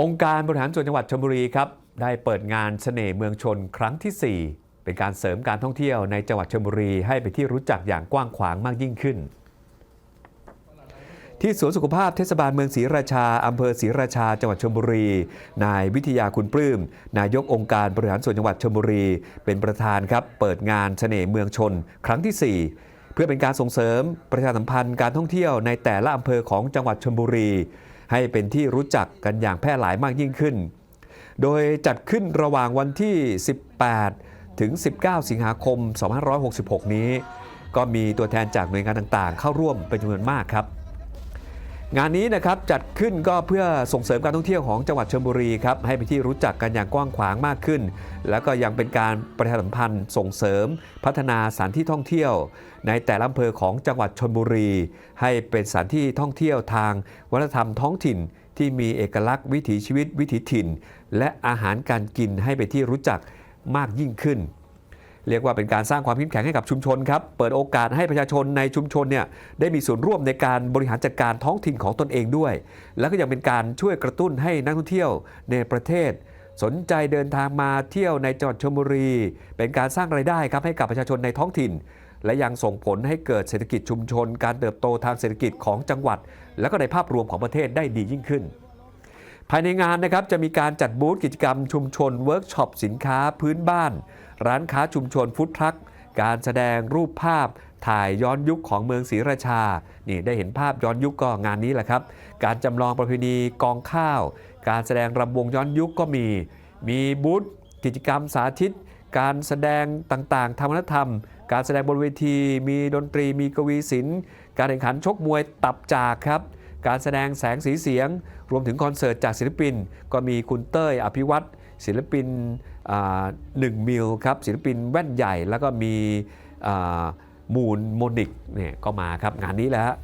องค์การบริหารส่วนจังหวัดชลบุรีครับได้เปิดงานเสน่ห์เมืองชนครั้งที่ 4 เป็นการเสริมการท่องเที่ยวในจังหวัดชลบุรีให้เป็นที่รู้จักอย่างกว้างขวางมากยิ่งขึ้น ที่สวนสุขภาพเทศบาลเมืองศรีราชาอำเภอศรีราชา จังหวัดชลบุรี นายวิทยาคุณปลื้มนายกองค์การบริหารส่วนจังหวัดชลบุรี เป็นประธานครับเปิดงานเสน่ห์เมืองชน ครั้งที่ 4 เพื่อเป็นการส่งเสริมประชาสัมพันธ์การท่องเที่ยวในแต่ละอำเภอของจังหวัดชลบุรี ให้เป็นที่รู้จักกันอย่างแพร่หลายมากยิ่งขึ้น โดยจัดขึ้นระหว่างวันที่ 18 ถึง 19 สิงหาคม 2566 นี้ ก็มีตัวแทนจากหน่วยงานต่างๆ เข้าร่วมเป็นจำนวนมากครับ งานนี้นะครับจัดขึ้นก็เพื่อส่งเสริมการท่องเที่ยวของจังหวัดชลบุรีครับให้เป็นที่รู้จักกันอย่างกว้างขวางมากขึ้น แล้วก็ยังเป็นการประชาสัมพันธ์ส่งเสริม พัฒนาสถานที่ท่องเที่ยว ในแต่ละอำเภอของจังหวัดชลบุรี ให้เป็นสถานที่ท่องเที่ยวทางวัฒนธรรมท้องถิ่น ที่มีเอกลักษณ์วิถีชีวิตวิถีถิ่น และอาหารการกินให้เป็นที่รู้จักมากยิ่งขึ้น เรียกว่าเป็นการสร้างความเข้มแข็งให้กับชุมชนครับ เปิดโอกาสให้ประชาชนในชุมชนเนี่ยได้มีส่วนร่วมในการบริหารจัดการท้องถิ่นของตนเองด้วย แล้วก็ยังเป็นการช่วยกระตุ้นให้นักท่องเที่ยวในประเทศ สนใจเดินทางมาเที่ยวในจังหวัดชลบุรี เป็นการสร้างไรายได้ครับให้กับประชาชนในท้องถิ่น และยังส่งผลให้เกิดเศรษฐกิจชุมชน การเติบโตทางเศรษฐกิจของจังหวัด และก็ในภาพรวมของประเทศได้ดียิ่งขึ้นภายในงานนะครับจะมีการจัดบูธกิจกรรมชุมชนเวิร์กช็อปสินค้าพื้นบ้าน ร้านค้าชุมชนฟุตทรัคการแสดงรูปภาพถ่ายย้อนยุคของเมืองศรีราชา นี่ได้เห็นภาพย้อนยุคก็งานนี้แหละครับ การจำลองประเพณีกองข้าว การแสดงรำวงย้อนยุคก็มี มีบูธกิจกรรมสาธิต การแสดงต่างๆทางวัฒนธรรม การแสดงบนเวที มีดนตรี มีกวีศิลป์ การแข่งขันชกมวยตับจากครับ การแสดงแสงสีเสียง รวมถึงคอนเสิร์ตจากศิลปิน ก็มีคุณเต้ยอภิวัตรศิลปินหนึ่งมิลครับศิลปินแว่นใหญ่แล้วก็มีมูนโมนิกเนี่ยก็มาครับงานนี้แหละฮะ